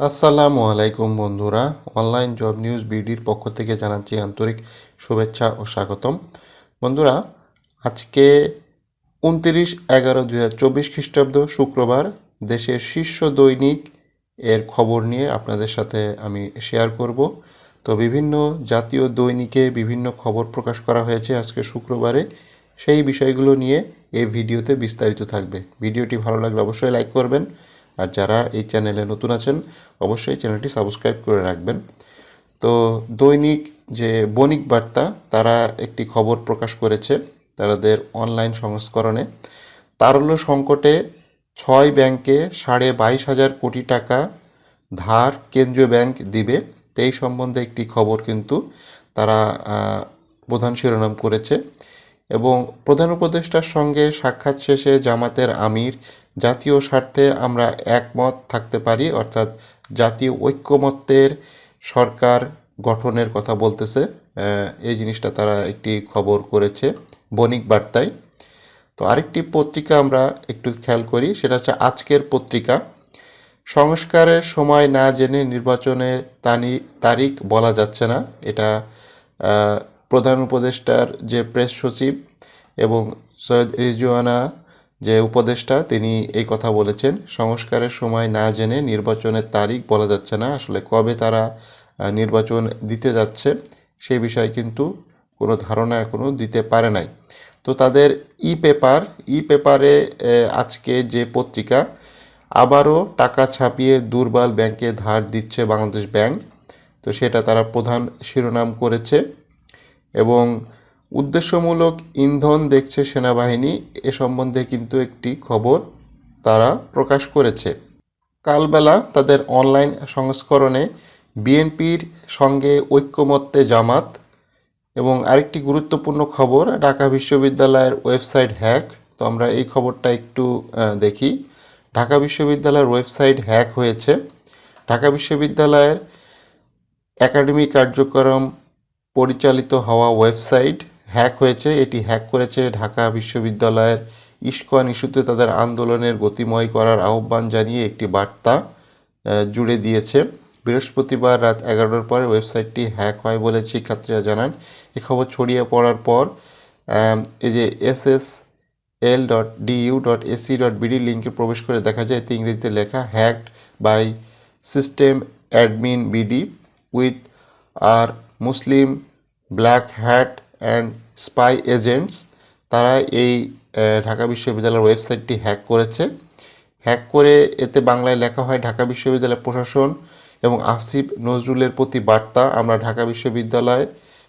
আসসালামু আলাইকুম বন্ধুরা। অনলাইন জব নিউজ বিডির পক্ষ থেকে জানাচ্ছি আন্তরিক শুভেচ্ছা ও স্বাগতম। বন্ধুরা, আজকে উনতিরিশ এগারো দুই হাজার চব্বিশ খ্রিস্টাব্দ শুক্রবার দেশের শীর্ষ দৈনিক এর খবর নিয়ে আপনাদের সাথে আমি শেয়ার করব। তো বিভিন্ন জাতীয় দৈনিকে বিভিন্ন খবর প্রকাশ করা হয়েছে আজকে শুক্রবারে। সেই বিষয়গুলো নিয়ে এই ভিডিওতে বিস্তারিত থাকবে। ভিডিওটি ভালো লাগলে অবশ্যই লাইক করবেন। আর যারা এই চ্যানেলে নতুন আছেন, অবশ্যই চ্যানেলটি সাবস্ক্রাইব করে রাখবেন। তো দৈনিক যে বণিক বার্তা, তারা একটি খবর প্রকাশ করেছে তাদের অনলাইন সংস্করণে। তারল্য সংকটে ছয় ব্যাংকে সাড়ে বাইশ হাজার কোটি টাকা ধার কেন্দ্রীয় ব্যাংক দিবে। এই সম্বন্ধে একটি খবর কিন্তু তারা প্রধান শিরোনাম করেছে। এবং প্রধান উপদেষ্টার সঙ্গে সাক্ষাৎ শেষে জামাতের আমির জাতীয় স্বার্থে আমরা একমত থাকতে পারি, অর্থাৎ জাতীয় ঐক্যমত্যের সরকার গঠনের কথা বলতেছে। এই জিনিসটা তারা একটি খবর করেছে বণিক বার্তায়। তো আরেকটি পত্রিকা আমরা একটু খেয়াল করি, সেটা হচ্ছে আজকের পত্রিকা। সংস্কারের সময় না জেনে নির্বাচনে তানি, তারিখ বলা যাচ্ছে না। এটা প্রধান উপদেষ্টার যে প্রেস সচিব এবং সৈয়দ রিজওয়ানা যে উপদেষ্টা, তিনি এই কথা বলেছেন, সংস্কারের সময় না জেনে নির্বাচনের তারিখ বলা যাচ্ছে না। আসলে কবে তারা নির্বাচন দিতে যাচ্ছে সেই বিষয়ে কিন্তু কোনো ধারণা এখনও দিতে পারে নাই। তো তাদের ই পেপার, ই পেপারে আজকে যে পত্রিকা, আবারও টাকা ছাপিয়ে দুর্বল ব্যাংকে ধার দিচ্ছে বাংলাদেশ ব্যাংক। তো সেটা তারা প্রধান শিরোনাম করেছে এবং উদ্দেশ্যমূলক ইন্ধন দেখছে সেনাবাহিনী, এ সম্বন্ধে কিন্তু একটি খবর তারা প্রকাশ করেছে। কালবেলা তাদের অনলাইন সংস্করণে বিএনপির সঙ্গে ঐক্যমত্যে জামাত এবং আরেকটি গুরুত্বপূর্ণ খবর, ঢাকা বিশ্ববিদ্যালয়ের ওয়েবসাইট হ্যাক। তো আমরা এই খবরটা একটু দেখি। ঢাকা বিশ্ববিদ্যালয়ের ওয়েবসাইট হ্যাক হয়েছে। ঢাকা বিশ্ববিদ্যালয়ের একাডেমিক কার্যক্রম পরিচালিত হওয়া ওয়েবসাইট হ্যাক হয়েছে, এটি হ্যাক করেছে ঢাকা বিশ্ববিদ্যালয়ের ইস্কন ইস্যুতে তাদের আন্দোলনের গতিময় করার আহ্বান জানিয়ে একটি বার্তা জুড়ে দিয়েছে। বৃহস্পতিবার রাত এগারোটার পরে ওয়েবসাইটটি হ্যাক হয় বলে শিক্ষার্থীরা জানান। এ খবর ছড়িয়ে পড়ার পর এই যে S S L dot DU dot AC dot BD লিঙ্কে প্রবেশ করে দেখা যায় এতে ইংরেজিতে লেখা, hacked by system admin BD with R Muslim black hat and spy agents তারা এই ঢাকা বিশ্ববিদ্যালয়ের ওয়েবসাইটটি হ্যাক করেছে। হ্যাক করে এতে বাংলায় লেখা হয়, ঢাকা বিশ্ববিদ্যালয় প্রশাসন এবং আসিফ নজরুলের প্রতি বার্তা, আমরা ঢাকা বিশ্ববিদ্যালয়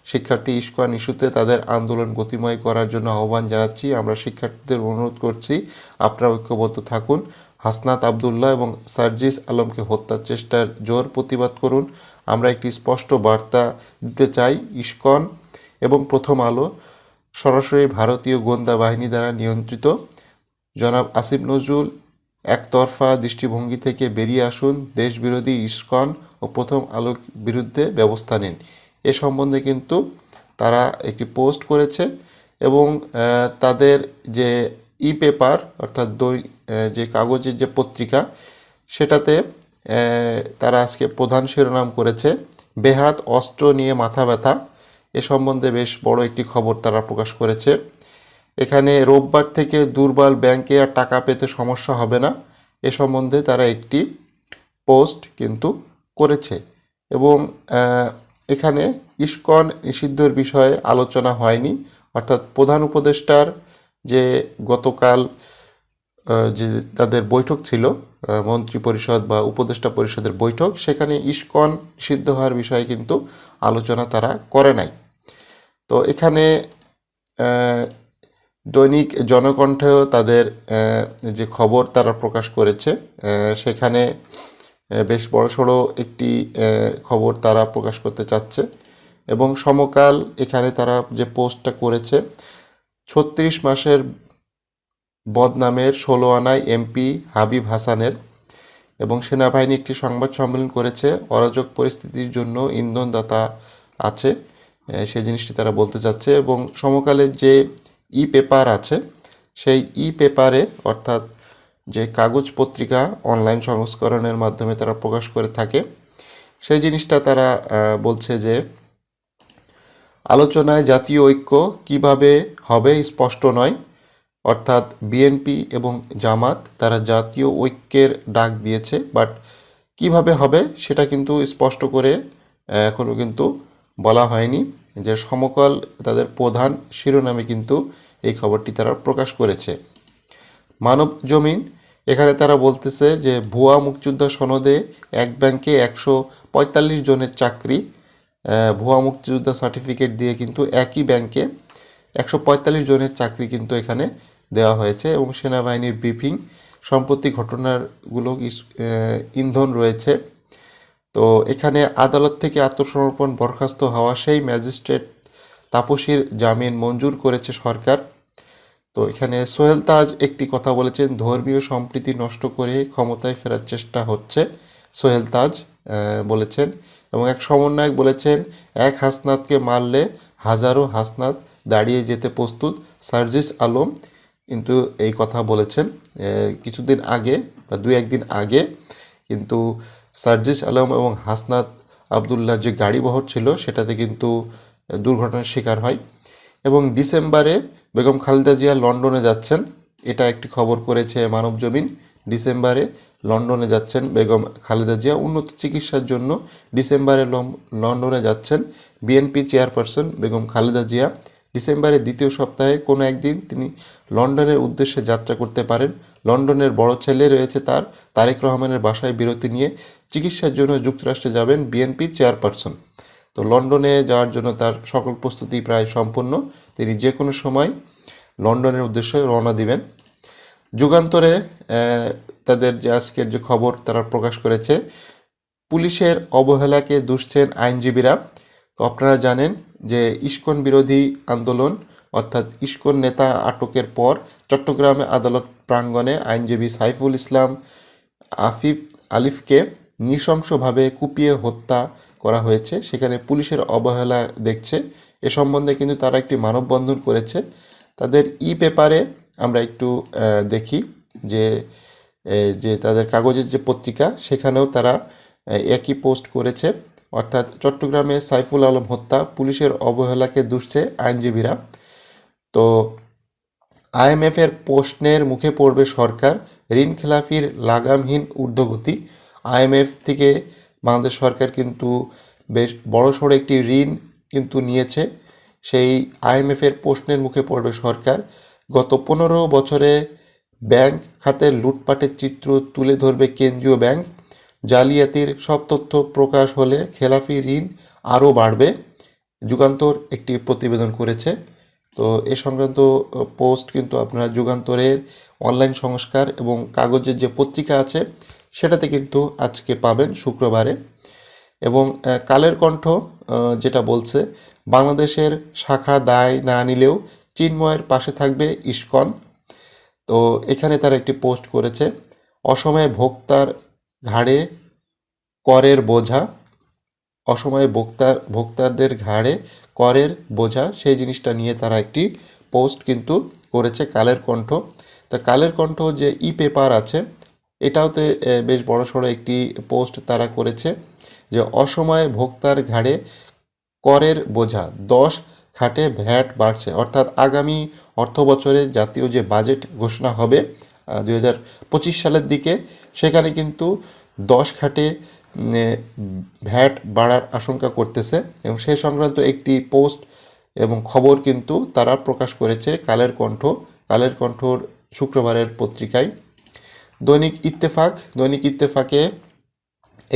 শিক্ষার্থী ইস্কোয়ান ইস্যুতে তাদের আন্দোলন গতিময় করার জন্য আহ্বান জানাচ্ছি। আমরা শিক্ষার্থীদের অনুরোধ করছি, আপনারা ঐক্যবদ্ধ থাকুন। হাসনাত আবদুল্লাহ এবং সার্জিস আলমকে হত্যার চেষ্টার জোর প্রতিবাদ করুন। আমরা একটি স্পষ্ট বার্তা দিতে চাই, ইস্কন এবং প্রথম আলো সরাসরি ভারতীয় গোয়েন্দা বাহিনী দ্বারা নিয়ন্ত্রিত। জনাব আসিফ নজরুল একতরফা দৃষ্টিভঙ্গি থেকে বেরিয়ে আসুন। দেশবিরোধী ইস্কন ও প্রথম আলোর বিরুদ্ধে ব্যবস্থা নিন। এ সম্বন্ধে কিন্তু তারা একটি পোস্ট করেছে এবং তাদের যে ই পেপার অর্থাৎ দৈ যে কাগজের যে পত্রিকা, সেটাতে তারা আজকে প্রধান শিরোনাম করেছে, বেহাত অস্ত্র নিয়ে মাথা ব্যথা। এ সম্বন্ধে বেশ বড় একটি খবর তারা প্রকাশ করেছে। এখানে রোববার থেকে দুর্বল ব্যাংকে আর টাকা পেতে সমস্যা হবে না। এ সম্বন্ধে তারা একটি পোস্ট কিন্তু করেছে এবং এখানে ইস্কন নিষিদ্ধর বিষয়ে আলোচনা হয়নি। অর্থাৎ প্রধান উপদেষ্টার যে গতকাল যে তাদের বৈঠক ছিল মন্ত্রী পরিষদ বা উপদেষ্টা পরিষদের বৈঠক, সেখানে ইস্কন নিষিদ্ধ হওয়ার বিষয়ে কিন্তু আলোচনা তারা করে নাই। তো এখানে দৈনিক জনকণ্ঠেও তাদের যে খবর তারা প্রকাশ করেছে সেখানে বেশ বড়সড় একটি খবর তারা প্রকাশ করতে চাচ্ছে। এবং সমকাল এখানে তারা যে পোস্টটা করেছে, ছত্রিশ মাসের বদনামের ষোলো আনায় এমপি হাবিব হাসানের এবং সেনাবাহিনী একটি সংবাদ সম্মেলন করেছে, অরাজক পরিস্থিতির জন্য ইন্ধনদাতা আছে। সেই জিনিসটি তারা বলতে চাচ্ছে এবং সমকালের যে ই পেপার আছে সেই ই পেপারে অর্থাৎ যে কাগজ পত্রিকা অনলাইন সংস্করণের মাধ্যমে তারা প্রকাশ করে থাকে সেই জিনিসটা তারা বলছে যে আলোচনায় জাতীয় ঐক্য কীভাবে হবে স্পষ্ট নয় অর্থাৎ বিএনপি এবং জামাত তারা জাতীয় ঐক্যের ডাক দিয়েছে বাট কীভাবে হবে সেটা কিন্তু স্পষ্ট করে আহ, এখনও কিন্তু বলা হয়নি যে সমকাল তাদের প্রধান শিরোনামে কিন্তু এই খবরটি তারা প্রকাশ করেছে। মানব জমিন, এখানে তারা বলতেছে যে ভুয়া মুক্তিযোদ্ধা সনদে এক ব্যাংকে একশো পঁয়তাল্লিশ জনের চাকরি ভুয়া মুক্তিযোদ্ধা সার্টিফিকেট দিয়ে কিন্তু একই ব্যাংকে একশো পঁয়তাল্লিশ জনের চাকরি কিন্তু এখানে দেওয়া হয়েছে এবং সেনাবাহিনীর ব্রিফিং সম্প্রতি ঘটনাগুলো ইস- ইন্ধন রয়েছে। তো এখানে আদালত থেকে আত্মসমর্পণ বরখাস্ত হওয়া সেই ম্যাজিস্ট্রেট তাপসীর জামিন মঞ্জুর করেছে সরকার। তো এখানে সোহেল তাজ একটি কথা বলেছেন, ধর্মীয় সম্প্রীতি নষ্ট করে ক্ষমতায় ফেরার চেষ্টা হচ্ছে, সোহেল তাজ বলেছেন। এবং এক সমন্বয়ক বলেছেন, এক হাসনাতকে মারলে হাজারো হাসনাত দাঁড়িয়ে যেতে প্রস্তুত, সার্জিস আলম কিন্তু এই কথা বলেছেন কিছুদিন আগে বা দু একদিন আগে। কিন্তু সার্জিস আলম এবং হাসনাত আবদুল্লাহ যে গাড়ি বহর ছিল, সেটাতে কিন্তু দুর্ঘটনার শিকার হয়। এবং ডিসেম্বরে বেগম খালেদা জিয়া লন্ডনে যাচ্ছেন। এটা একটি খবর করেছে মানবজমিন ডিসেম্বরে লন্ডনে যাচ্ছেন বেগম খালেদা জিয়া। উন্নত চিকিৎসার জন্য ডিসেম্বরে লন্ডনে যাচ্ছেন বিএনপি চেয়ারপারসন বেগম খালেদা জিয়া। ডিসেম্বরের দ্বিতীয় সপ্তাহে কোনো একদিন তিনি লন্ডনের উদ্দেশ্যে যাত্রা করতে পারেন। লন্ডনের বড় ছেলে রয়েছে তার। তারেক রহমানের বাসায় বিরতি নিয়ে চিকিৎসার জন্য যুক্তরাষ্ট্রে যাবেন বিএনপির চেয়ারপারসন। তো লন্ডনে যাওয়ার জন্য তার সকল প্রস্তুতি প্রায় সম্পূর্ণ। তিনি যে কোনো সময় লন্ডনের উদ্দেশ্যে রওনা দিবেন। যুগান্তরে তাদের যে আজকের যে খবর তারা প্রকাশ করেছে, পুলিশের অবহেলাকে দুষছেন আইনজীবীরা। তো আপনারা জানেন যে ইস্কন বিরোধী আন্দোলন, অর্থাৎ ইস্কন নেতা আটকের পর চট্টগ্রামে আদালত প্রাঙ্গণে আইনজীবী সাইফুল ইসলাম আফিফ আলিফকে নৃশংসভাবে কুপিয়ে হত্যা করা হয়েছে। সেখানে পুলিশের অবহেলা দেখছে। এ সম্বন্ধে কিন্তু তারা একটি মানববন্ধন করেছে। তাদের ই পেপারে আমরা একটু দেখি যে যে তাদের কাগজের যে পত্রিকা, সেখানেও তারা একই পোস্ট করেছে। অর্থাৎ চট্টগ্রামে সাইফুল আলম হত্যা, পুলিশের অবহেলাকে দুষছে আইনজীবীরা। তো আইএমএফের প্রশ্নের মুখে পড়বে সরকার ঋণ খেলাপির লাগামহীন ঊর্ধ্বগতি। আইএমএফ থেকে বাংলাদেশ সরকার কিন্তু বেশ বড়সড় একটি ঋণ কিন্তু নিয়েছে। সেই আইএমএফের প্রশ্নের মুখে পড়বে সরকার, গত পনেরো বছরে ব্যাংক খাতের লুটপাটের চিত্র তুলে ধরবে কেন্দ্রীয় ব্যাংক। জালিয়াতির সব তথ্য প্রকাশ হলে খেলাফি ঋণ আরও বাড়বে। যুগান্তর একটি প্রতিবেদন করেছে। তো এ সংক্রান্ত পোস্ট কিন্তু আপনারা যুগান্তরের অনলাইন সংস্কার এবং কাগজের যে পত্রিকা আছে, সেটাতে কিন্তু আজকে পাবেন শুক্রবারে। এবং কালের কণ্ঠ যেটা বলছে, বাংলাদেশের শাখা দায় না নিলেও চিন্ময়ের পাশে থাকবে ইস্কন। তো এখানে তারা একটি পোস্ট করেছে, অসময়ে ভোক্তার ঘাড়ে করের বোঝা, অসময়ে ভোক্তার ভোক্তাদের ঘাড়ে করের বোঝা, সেই জিনিসটা নিয়ে তারা একটি পোস্ট কিন্তু করেছে কালের কণ্ঠ। তা কালের কণ্ঠ যে ই পেপার আছে, এটাওতে বেশ বড়সড় একটি পোস্ট তারা করেছে যে অসময়ে ভোক্তার ঘাড়ে করের বোঝা, দশ খাটে ভ্যাট বাড়ছে। অর্থাৎ আগামী অর্থ বছরে জাতীয় যে বাজেট ঘোষণা হবে দুই হাজার পঁচিশ সালের দিকে, সেখানে কিন্তু দশ খাটে ভ্যাট বাড়ার আশঙ্কা করতেছে এবং সে সংক্রান্ত একটি পোস্ট এবং খবর কিন্তু তারা প্রকাশ করেছে কালের কণ্ঠ, কালের কণ্ঠর শুক্রবারের পত্রিকায়। দৈনিক ইত্তেফাক, দৈনিক ইত্তেফাকে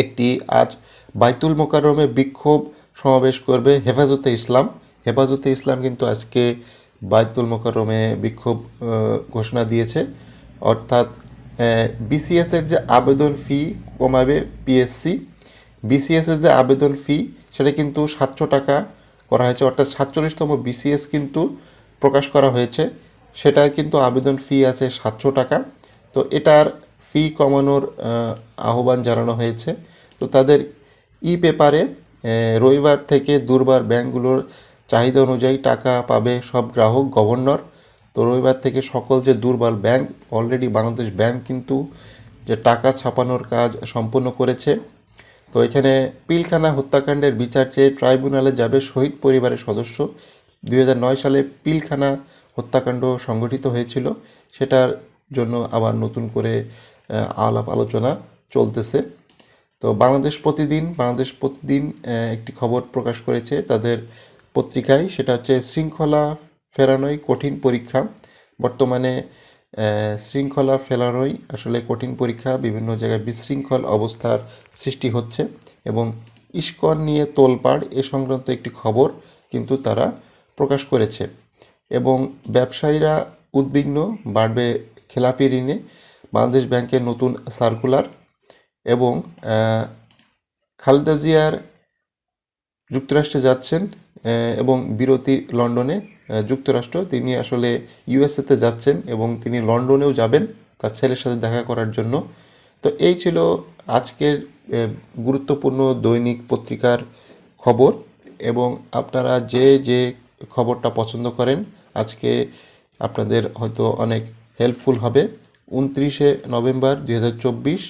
একটি আজ বাইতুল মোকারমে বিক্ষোভ সমাবেশ করবে হেফাজতে ইসলাম। হেফাজতে ইসলাম কিন্তু আজকে বাইতুল মোকাররমে বিক্ষোভ ঘোষণা দিয়েছে। অর্থাৎ বিসিএস এর যে আবেদন ফি কমাবে পিএসসি বিসিএস এর যে আবেদন ফি সেটা কিন্তু সাতশো টাকা করা হয়েছে। অর্থাৎ সাতচল্লিশতম বিসিএস কিন্তু প্রকাশ করা হয়েছে। সেটার কিন্তু আবেদন ফি আছে সাতশো টাকা। তো এটার ফি কমানোর আহ, আহ্বান জানানো হয়েছে। তো তাদের ই পেপারে রবিবার থেকে দুর্বার ব্যাংকগুলোর চাহিদা অনুযায়ী টাকা পাবে সব গ্রাহক গভর্নর। তো রবিবার থেকে সকল যে দুর্বল ব্যাংক অলরেডি বাংলাদেশ ব্যাংক কিন্তু যে টাকা ছাপানোর কাজ সম্পন্ন করেছে। তো এখানে পিলখানা হত্যাকাণ্ডের বিচার চেয়ে ট্রাইব্যুনালে যাবে শহীদ পরিবারের সদস্য। দুই হাজার নয় সালে পিলখানা হত্যাকাণ্ড সংগঠিত হয়েছিল। সেটার জন্য আবার নতুন করে আলাপ আলোচনা চলতেছে। তো বাংলাদেশ প্রতিদিন বাংলাদেশ প্রতিদিন একটি খবর প্রকাশ করেছে তাদের পত্রিকায়। সেটা হচ্ছে শৃঙ্খলা ফেরানোই কঠিন পরীক্ষা। বর্তমানে শৃঙ্খলা ফেরানোই আসলে কঠিন পরীক্ষা। বিভিন্ন জায়গায় বিশৃঙ্খল অবস্থার সৃষ্টি হচ্ছে এবং ইস্কন নিয়ে তোলপাড় এ সংক্রান্ত একটি খবর কিন্তু তারা প্রকাশ করেছে। এবং ব্যবসায়ীরা উদ্বিগ্ন, বাড়বে খেলাপি ঋণে। বাংলাদেশ ব্যাংকের নতুন সার্কুলার এবং খালেদা জিয়ার যুক্তরাষ্ট্রে যাচ্ছেন এবং বিরতি লন্ডনে যুক্তরাষ্ট্র, তিনি আসলে ইউএসএতে যাচ্ছেন এবং তিনি লন্ডনেও যাবেন তার ছেলের সাথে দেখা করার জন্য। তো এই ছিল আজকের গুরুত্বপূর্ণ দৈনিক পত্রিকার খবর এবং আপনারা যে যে খবরটা পছন্দ করেন, আজকে আপনাদের হয়তো অনেক হেল্পফুল হবে। উনত্রিশে নভেম্বর দুই হাজার চব্বিশ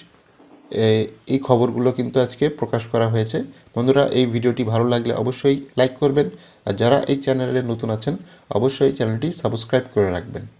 এই খবরগুলো কিন্তু আজকে প্রকাশ করা হয়েছে। বন্ধুরা, এই ভিডিওটি ভালো লাগলে অবশ্যই লাইক করবেন। আর যারা এই চ্যানেলে নতুন আছেন, অবশ্যই চ্যানেলটি সাবস্ক্রাইব করে রাখবেন।